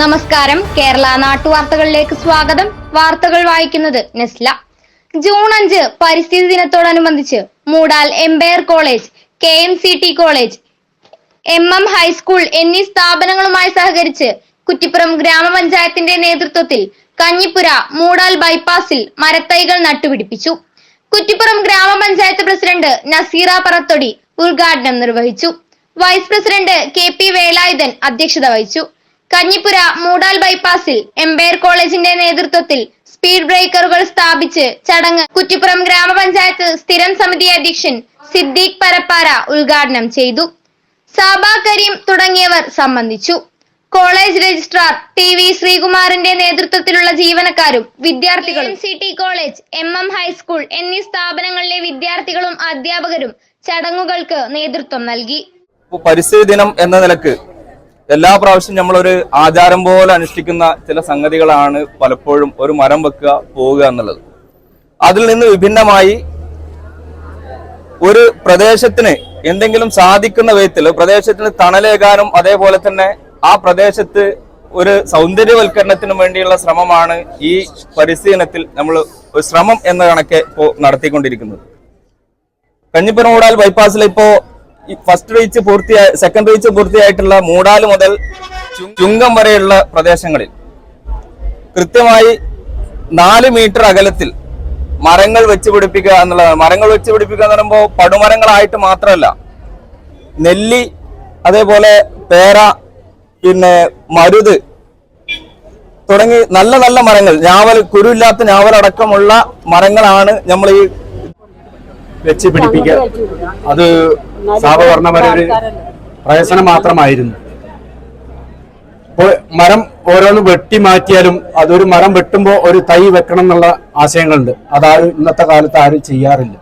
നമസ്കാരം. കേരള നാട്ടുവാർത്തകളിലേക്ക് സ്വാഗതം. വാർത്തകൾ വായിക്കുന്നത് നെസ്ല. ജൂൺ അഞ്ച് പരിസ്ഥിതി ദിനത്തോടനുബന്ധിച്ച് Moodal Empire college K M C T college M M high school എന്നീ സ്ഥാപനങ്ങളുമായി സഹകരിച്ച് കുറ്റിപ്പുറം ഗ്രാമപഞ്ചായത്തിന്റെ നേതൃത്വത്തിൽ കഞ്ഞിപ്പുര മൂടാൽ ബൈപ്പാസിൽ മരത്തൈകൾ നട്ടുപിടിപ്പിച്ചു. കുറ്റിപ്പുറം ഗ്രാമപഞ്ചായത്ത് പ്രസിഡന്റ് നസീറ പറത്തൊടി ഉദ്ഘാടനം നിർവഹിച്ചു. Vice president K P Velayudhan അധ്യക്ഷത വഹിച്ചു. കഞ്ഞിപ്പുര മൂടാൽ ബൈപ്പാസിൽ എംപയർ കോളേജിന്റെ നേതൃത്വത്തിൽ സ്പീഡ് ബ്രേക്കറുകൾ സ്ഥാപിച്ച് ചടങ്ങ് കുറ്റിപ്പുറം ഗ്രാമപഞ്ചായത്ത് സ്ഥിരം സമിതി അധ്യക്ഷൻ സിദ്ദീഖ് പരപ്പാര ഉദ്ഘാടനം ചെയ്തു. സാബ കരീം തുടങ്ങിയവർ സംബന്ധിച്ചു. കോളേജ് രജിസ്ട്രാർ ടി വി ശ്രീകുമാറിന്റെ നേതൃത്വത്തിലുള്ള ജീവനക്കാരും വിദ്യാർത്ഥികളും C T college M M high school എന്നീ സ്ഥാപനങ്ങളിലെ വിദ്യാർത്ഥികളും അധ്യാപകരും ചടങ്ങുകൾക്ക് നേതൃത്വം നൽകി. പരിസ്ഥിതി ദിനം എന്ന നിലയ്ക്ക് എല്ലാ പ്രാവശ്യം നമ്മളൊരു ആചാരം പോലെ അനുഷ്ഠിക്കുന്ന ചില സംഗതികളാണ് പലപ്പോഴും ഒരു മരം വെക്കുക പോവുക എന്നുള്ളത്. അതിൽ നിന്ന് വിഭിന്നമായി ഒരു പ്രദേശത്തിന് എന്തെങ്കിലും സാധിക്കുന്ന വിധത്തിൽ പ്രദേശത്തിന് തണലേകാനും അതേപോലെ തന്നെ ആ പ്രദേശത്ത് ഒരു സൗന്ദര്യവൽക്കരണത്തിനും വേണ്ടിയുള്ള ശ്രമമാണ് ഈ പരിശീലനത്തിൽ നമ്മൾ ഒരു ശ്രമം എന്ന കണക്കെ ഇപ്പോൾ നടത്തിക്കൊണ്ടിരിക്കുന്നത്. കഞ്ഞിപ്പുറം മൂടാൽ ബൈപ്പാസിൽ ഇപ്പോ ഫസ്റ്റ് റീച്ച് പൂർത്തിയായ സെക്കൻഡ് റീച്ച് പൂർത്തിയായിട്ടുള്ള മൂടാൽ മുതൽ ചുങ്കം വരെയുള്ള പ്രദേശങ്ങളിൽ കൃത്യമായി നാല് മീറ്റർ അകലത്തിൽ മരങ്ങൾ വെച്ച് പിടിപ്പിക്കുക എന്നുള്ളതാണ്. മരങ്ങൾ വെച്ച് പിടിപ്പിക്കുക എന്ന് പറയുമ്പോൾ പടുമരങ്ങളായിട്ട് മാത്രമല്ല നെല്ലി അതേപോലെ പേര പിന്നെ മരുത് തുടങ്ങി നല്ല നല്ല മരങ്ങൾ. ഞാവൽ കുരുവില്ലാത്ത ഞാവലടക്കമുള്ള മരങ്ങളാണ് നമ്മൾ ഈ വെച്ച് പിടിപ്പിക്കുക. അത് ഒരു പ്രയസനം മാത്രമായിരുന്നു. ഇപ്പോൾ മരം ഓരോന്ന് വെട്ടി മാറ്റിയാലും അതൊരു മരം വെട്ടുമ്പോൾ ഒരു തൈ വെക്കണം എന്നുള്ള ആശയങ്ങളുണ്ട്. അതാരും ഇന്നത്തെ കാലത്ത് ആരും ചെയ്യാറില്ല.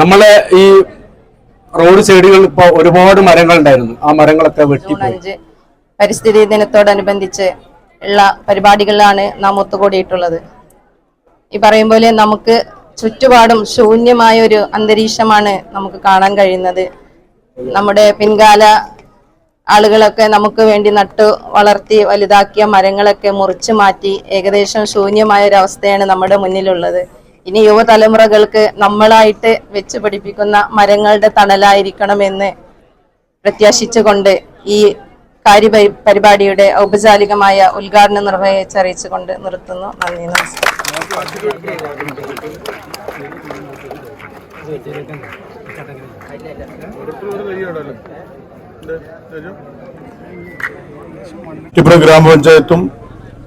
നമ്മളെ ഈ റോഡ് സൈഡുകളിൽ ഇപ്പോൾ ഒരുപാട് മരങ്ങൾ ഉണ്ടായിരുന്നു. ആ മരങ്ങളൊക്കെ വെട്ടി വെട്ടിപ്പോയി പരിസ്ഥിതി ദിനത്തോടനുബന്ധിച്ച് ഉള്ള പരിപാടികളിലാണ് നാം ഒത്തുകൂടിയിട്ടുള്ളത്. ഈ പറയും പോലെ നമുക്ക് ചുറ്റുപാടും ശൂന്യമായ ഒരു അന്തരീക്ഷമാണ് നമുക്ക് കാണാൻ കഴിയുന്നത്. നമ്മുടെ പിൻകാല ആളുകളൊക്കെ നമുക്ക് വേണ്ടി നട്ടു വളർത്തി വലുതാക്കിയ മരങ്ങളൊക്കെ മുറിച്ചു മാറ്റി ഏകദേശം ശൂന്യമായ ഒരു അവസ്ഥയാണ് നമ്മുടെ മുന്നിലുള്ളത്. ഇനി യുവതലമുറകൾക്ക് നമ്മളായിട്ട് വെച്ച് പഠിപ്പിക്കുന്ന മരങ്ങളുടെ തണലായിരിക്കണമെന്ന് പ്രത്യാശിച്ചുകൊണ്ട് ഈ കാര്യ പരിപാടിയുടെ ഔപചാരികമായ ഉദ്ഘാടനം നിർവഹിച്ചറിയിച്ചുകൊണ്ട് നിർത്തുന്നു. നന്ദി നമസ്കാരം. ടിപ്പുറം ഗ്രാമപഞ്ചായത്തും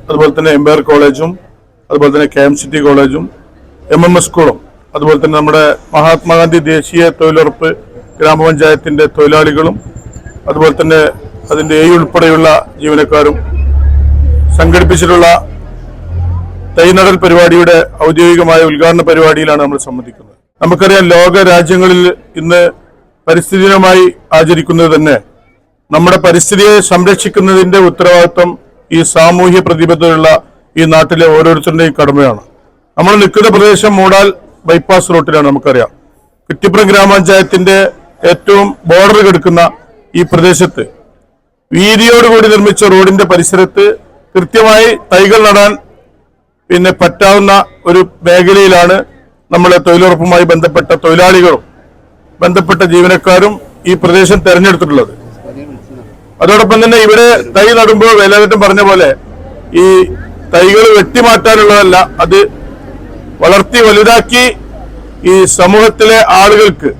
അതുപോലെ തന്നെ എംപയർ കോളേജും അതുപോലെ തന്നെ കെ എം സിറ്റി കോളേജും എം എം എസ് സ്കൂളും അതുപോലെ തന്നെ നമ്മുടെ മഹാത്മാഗാന്ധി ദേശീയ തൊഴിലുറപ്പ് ഗ്രാമപഞ്ചായത്തിന്റെ തൊഴിലാളികളും അതുപോലെ തന്നെ അതിന്റെ എ ഉൾപ്പെടെയുള്ള ജീവനക്കാരും സംഘടിപ്പിച്ചിട്ടുള്ള തൈനടൽ പരിപാടിയുടെ ഔദ്യോഗികമായ ഉദ്ഘാടന പരിപാടിയിലാണ് നമ്മൾ സംബന്ധിക്കുന്നത്. നമുക്കറിയാം ലോക രാജ്യങ്ങളിൽ ഇന്ന് പരിസ്ഥിതി ദിനമായി ആചരിക്കുന്നത് തന്നെ. നമ്മുടെ പരിസ്ഥിതിയെ സംരക്ഷിക്കുന്നതിന്റെ ഉത്തരവാദിത്വം ഈ സാമൂഹ്യ പ്രതിബദ്ധതയുള്ള ഈ നാട്ടിലെ ഓരോരുത്തരുടെയും കടമയാണ്. നമ്മൾ നിൽക്കുന്ന പ്രദേശം മൂടാൽ ബൈപ്പാസ് റോട്ടിലാണ് നമുക്കറിയാം. കുറ്റിപ്പുറം ഗ്രാമപഞ്ചായത്തിന്റെ ഏറ്റവും ബോർഡർ കിടക്കുന്ന ഈ പ്രദേശത്ത് വീതിയോടുകൂടി നിർമ്മിച്ച റോഡിന്റെ പരിസരത്ത് കൃത്യമായി തൈകൾ നടാൻ പിന്നെ പറ്റാവുന്ന ഒരു മേഖലയിലാണ് നമ്മളെ തൊഴിലുറപ്പുമായി ബന്ധപ്പെട്ട തൊഴിലാളികളും ബന്ധപ്പെട്ട ജീവനക്കാരും ഈ പ്രദേശം തെരഞ്ഞെടുത്തിട്ടുള്ളത്. അതോടൊപ്പം തന്നെ ഇവിടെ തൈ നടുമ്പോൾ വേലാതറ്റം പറഞ്ഞ പോലെ ഈ തൈകൾ വെട്ടിമാറ്റാനുള്ളതല്ല അത് വളർത്തി വലുതാക്കി ഈ സമൂഹത്തിലെ ആളുകൾക്ക്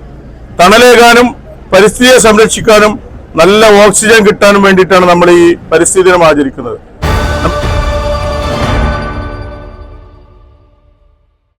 തണലേകാനും പരിസ്ഥിതിയെ സംരക്ഷിക്കാനും നല്ല ഓക്സിജൻ കിട്ടാനും വേണ്ടിയിട്ടാണ് നമ്മൾ ഈ പരിസ്ഥിതി ദിനം ആചരിക്കുന്നത്.